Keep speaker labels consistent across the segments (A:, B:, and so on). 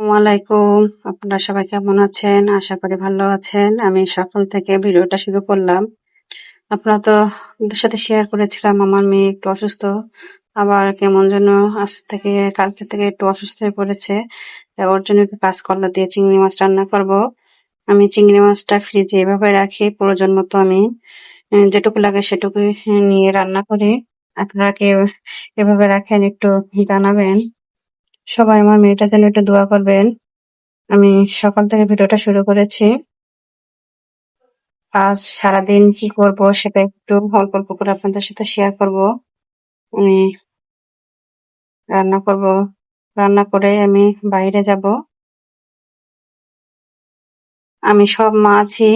A: ওয়ালাইকুম আপনারা সবাই কেমন আছেন? আশা করি ভালো আছেন। আমি সকাল থেকে ভিডিওটা শুরু করলাম। আপনারা তো আপনাদের সাথে শেয়ার করেছিলাম, আমার মেয়ে একটু অসুস্থ। আবার কেমন যেন আজ থেকে, কালকে থেকে একটু অসুস্থ হয়ে পড়েছে। ওর জন্য একটু কাঁচকলা দিয়ে চিংড়ি মাছ রান্না করব। আমি চিংড়ি মাছটা ফ্রিজে এভাবে রাখি, প্রয়োজন মতো আমি যেটুকু লাগে সেটুকু নিয়ে রান্না করি। আপনারা এভাবে রাখেন, একটু জানাবেন। সবাই, আমার মেয়েটার জন্য একটু দোয়া করবেন। আমি সকাল থেকে ভিডিওটা শুরু করেছি। আজ সারাদিন কি করব সেটা একটু অল্প অল্প করে আপনাদের সাথে শেয়ার করব। আমি রান্না করব। রান্না করে আমি বাইরে যাব। আমি সব মাছই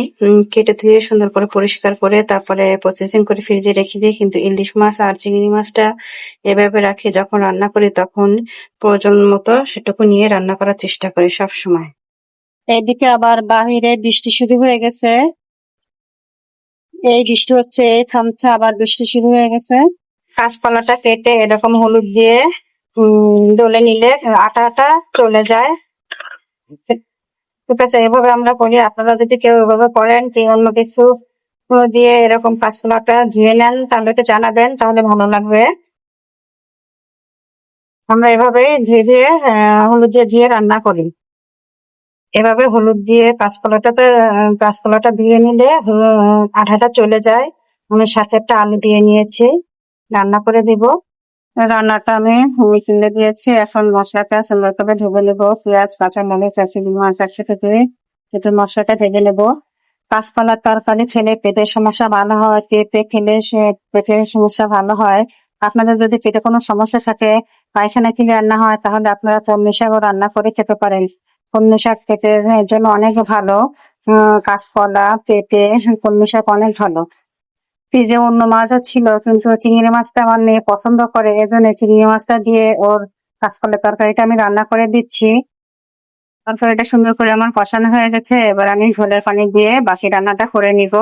A: কেটে ধুয়ে সুন্দর করে পরিষ্কার করে তারপরে প্রসেসিং করে ফ্রিজে রেখে দিই। কিন্তু ইলিশ মাছ আর চিংড়ি মাছটা এভাবে রাখি যখন রান্না করি তখন প্রয়োজন মতো সেটুকু নিয়ে রান্না করার চেষ্টা করি সব সময় এইদিকে আবার বাহিরে বৃষ্টি শুরু হয়ে গেছে। এই বৃষ্টি হচ্ছে এই থামছে আবার বৃষ্টি শুরু হয়ে গেছে। কাঁচকলাটা কেটে এরকম হলুদ দিয়ে উম ডলে নিলে আটা আটা চলে যায়। ঠিক আছে, এভাবে আমরা করি। আপনারা যদি কেউ এভাবে করেন কি অন্য কিছু দিয়ে এরকম কাঁচকলাটা ধুয়ে নেন, তাহলে তো জানাবেন, তাহলে ভালো লাগবে। আমরা এভাবে ধুয়ে ধুয়ে হলুদ দিয়ে ধুয়ে রান্না করি। এভাবে হলুদ দিয়ে কাঁচকলাটাতে কাঁচকলাটা ধুয়ে নিলে আঠাটা চলে যায়। আমি সাথে একটা আলু দিয়ে নিয়েছি। রান্না করে দিব। রান্নাটা আমি মিটিংয়ে দিয়েছি। এখন মশলাটা সুন্দর করে ঢেকে নেব। পেঁয়াজ, কাঁচা মরিচ আছে মাছ একসাথে দিয়ে একটু মশলাটা ভেজে নেব। কাঁচকলার তরকারি খেলে পেটের সমস্যা ভালো হয় পেঁপে খেলে পেটের সমস্যা ভালো হয়। আপনাদের যদি পেটে কোনো সমস্যা থাকে, পায়খানা ক্লিয়ার না হয়, তাহলে আপনারা কলমি শাকও রান্না করে খেতে পারেন। কলমি শাক পেটের জন্য অনেক ভালো। কাঁচকলা, পেঁপে, কলমি শাক অনেক ভালো। ফ্রিজে অন্য মাছও ছিল কিন্তু চিংড়ি মাছটা আমার মেয়ে পছন্দ করে, এজন্য চিংড়ি মাছটা দিয়ে ওর কাঁচকলের তরকারিটা আমি রান্না করে দিচ্ছি। তরকারিটা সুন্দর করে আমার কষানো হয়ে গেছে, এবার আমি ঝোলের পানি দিয়ে বাকি রান্নাটা করে নিব।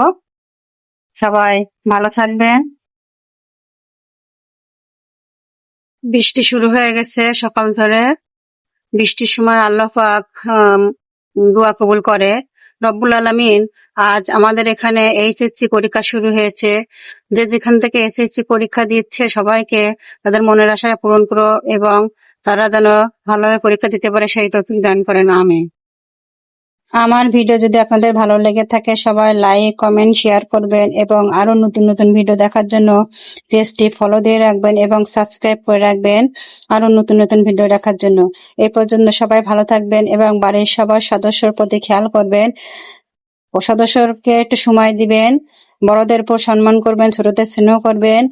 A: সবাই ভালো থাকবেন। বৃষ্টি শুরু হয়ে গেছে সকাল ধরে। বৃষ্টির সময় আল্লাহ পাক দোয়া কবুল করে। রব্বুল আলমিন আজ আমাদের এখানে এইচএসসি পরীক্ষা শুরু হয়েছে। যে যেখান থেকে এসএসসি পরীক্ষা দিচ্ছে সবাইকে তাদের মনের আশা পূরণ করো এবং তারা যেন ভালোভাবে পরীক্ষা দিতে পারে সেই তৌফিক দান করেন আমি আমার ভিডিও যদি আপনাদের ভালো লেগে থাকে, সবাই লাইক কমেন্ট শেয়ার করবেন এবং আরও নতুন নতুন ভিডিও দেখার জন্য পেজটি ফলো দিয়ে রাখবেন এবং সাবস্ক্রাইব করে রাখবেন আরও নতুন নতুন ভিডিও দেখার জন্য। এই পর্যন্ত সবাই ভালো থাকবেন এবং বাড়ির সবার সদস্যর প্রতি খেয়াল করবেন। ও সদস্যকে একটু সময় দিবেন, বড়দের উপর সম্মান করবেন, ছোটদের স্নেহ করবেন,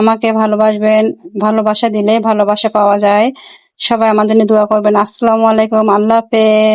A: আমাকে ভালোবাসবেন, ভালোবাসা দিলে ভালোবাসা পাওয়া যায়। সবাই আমার জন্য দোয়া করবেন। আসসালামু আলাইকুম, আল্লাহ হাফেজ।